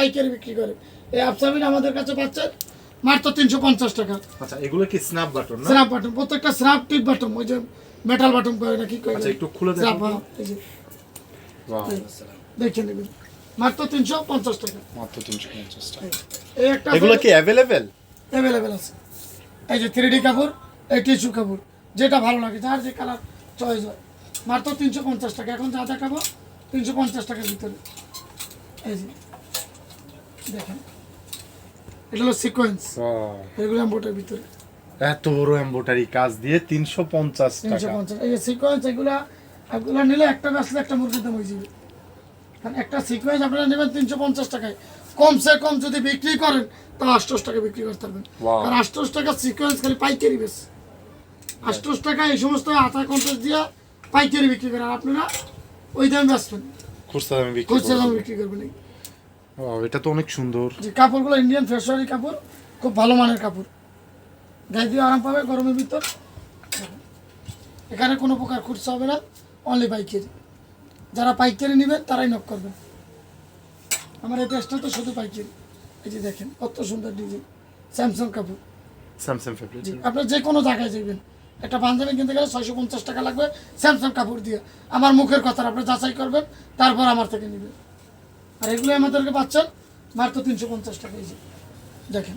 পাইকারি বিক্রি করে। এই আফসাবিন আমাদের কাছে পাচ্ছেন মাত্র তিনশো পঞ্চাশ টাকা। আচ্ছা এগুলো কি স্ন্যাপ বাটন না? স্ন্যাপ বাটন প্রত্যেকটা স্ন্যাপ টিপ বাটন ওই যে মেটাল বাটন করে না কি করে? আচ্ছা একটু খুলে হ্যাঁ, দেখে নেবেন। মাত্র তিনশো পঞ্চাশ টাকা। মাত্র তিনশো পঞ্চাশ টাকা। এই একটা এগুলো কি অ্যাভেলেবেল অ্যাভেলেবেল আছে। এই যে থ্রি ডি কাপড় এই টিস্যু কাপড় যেটা ভালো লাগে যার যে কালার চয়েস হয়। মাত্র তিনশো পঞ্চাশ টাকা। এখন যা দেখাবো তিনশো পঞ্চাশ টাকার ভিতরে। এই যে। দেখেন। এটা হলো সিকোয়েন্স এগুলো এম্বোটার ভিতরে। এত বড় কাজ দিয়ে তিনশো পঞ্চাশ তিনশো পঞ্চাশ। এই সিকোয়েন্স এগুলা এগুলো নিলে একটা একটা মুরগির দাম হয়ে যাবে। কারণ একটা সিকোয়েন্স আপনারা নেবেন তিনশো পঞ্চাশ টাকায়। কমসে কম যদি বিক্রি করেন তা আটশোশ টাকা বিক্রি করতে পারবেন. কারণ আটশোশ টাকা সিকোয়েন্স খালি পাইকারি বেশ। আটশোশ টাকা এই সমস্ত আতা কন্টাস দিয়ে পাইকারি বিক্রি করেন। আপনারা ওই দামে বেচবেন। খুচরা দামে। বিক্রি করবেন। Wow, এটা তো অনেক সুন্দর। যে কাপড়গুলো ইন্ডিয়ান ফ্যাশনারি কাপড় খুব ভালো মানের কাপড়। গায়ে দিয়ে আরাম পাবে গরমের ভিতর। এখানে কোনো প্রকার খুচরা হবে না অনলি পাইকারি। যারা পাইকারি নেবেন তারাই নক করবেন। আমার এই পেজটা তো শুধু পাইকারি। এই যে দেখেন কত সুন্দর ডিজাইন স্যামসাং কাপড়। স্যামসাং ফেব্রিক জি আপনার যে কোনো জায়গায় যাবেন একটা পাঞ্জাবি কিনতে গেলে ছয়শো পঞ্চাশ টাকা লাগবে স্যামসাং কাপড় দিয়ে। আমার মুখের কথা আপনি যাচাই করবেন তারপর আমার থেকে নেবেন। আর এগুলো আমাদেরকে পাচ্ছেন মাত্র তিনশো পঞ্চাশ টাকা এই যে। দেখেন।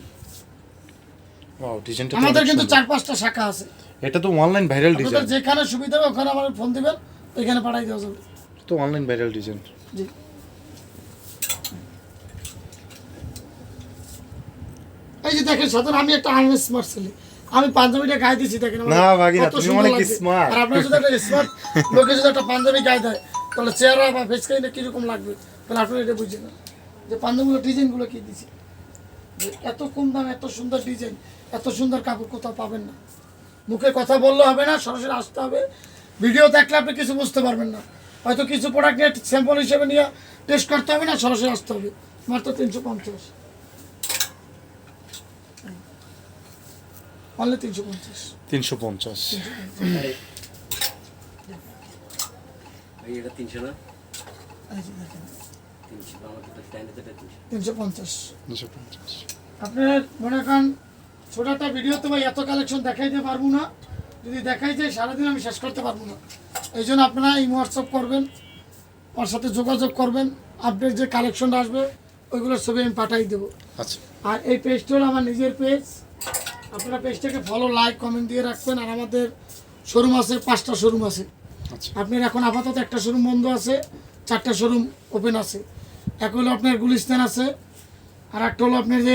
আমাদের কিন্তু চার পাঁচটা শাখা আছে। এটা তো অনলাইন ভাইরাল ডিজাইন যেখানে সুবিধা হবে ওখানে আমার ফোন দিবেন ওইখানে পাঠাই দেওয়া যাবে। তো অনলাইন ভাইরাল ডিজাইন জি। এই যে দেখেন সাধারণ আমি একটা আনমেস স্মার্ট ছেলে। আমি পাঞ্জাবিটা গায়ে দিয়েছি দেখেন না, ভাগিনা, তুমি অনেক smart। আর আপনার যদি একটা স্মার্ট লোকে যদি একটা পাঞ্জাবি গায়ে দেয় তাহলে চেহারা বা ফেস কাইনে কীরকম লাগবে? তাহলে আপনারা এটা বুঝে না। যে পাঞ্জাবিগুলো ডিজাইনগুলো কী দিয়েছি যে এত কম দাম এত সুন্দর ডিজাইন এত সুন্দর কাপড় কোথাও পাবেন না। মুখে কথা বললে হবে না সরাসরি আসতে হবে। ভিডিও দেখলে আপনি কিছু বুঝতে পারবেন না। হয়তো কিছু প্রোডাক্ট নিয়ে স্যাম্পল হিসেবে নিয়ে টেস্ট করতে হবে না সরাসরি আসতে হবে। মাত্র তিনশো পঞ্চাশ। অনলি তিনশো পঞ্চাশ। তিনশো পঞ্চাশ। এটা তিনশো না? তিনশো পঞ্চাশ। আপনার মনে করেন ছোট একটা ভিডিওতে ভাই এত কালেকশন দেখাইতে পারব না। যদি দেখাই যায় সারাদিন আমি শেষ করতে পারব না। এই জন্য আপনারা এই হোয়াটসঅ্যাপ করবেন ওর সাথে যোগাযোগ করবেন আপডেট যে কালেকশনটা আসবে ওইগুলোর ছবি আমি পাঠাই দেবো। আচ্ছা। আর এই পেজটা হলো আমার নিজের পেজ আপনারা পেজটাকে ফলো লাইক কমেন্ট দিয়ে রাখবেন। আর আমাদের শোরুম আছে পাঁচটা শোরুম আছে। আচ্ছা। আপনার এখন আপাতত একটা শোরুম বন্ধ আছে। চারটা শোরুম ওপেন আছে। এক হলো আপনার গুলিস্তান আছে আর একটা হলো আপনার যে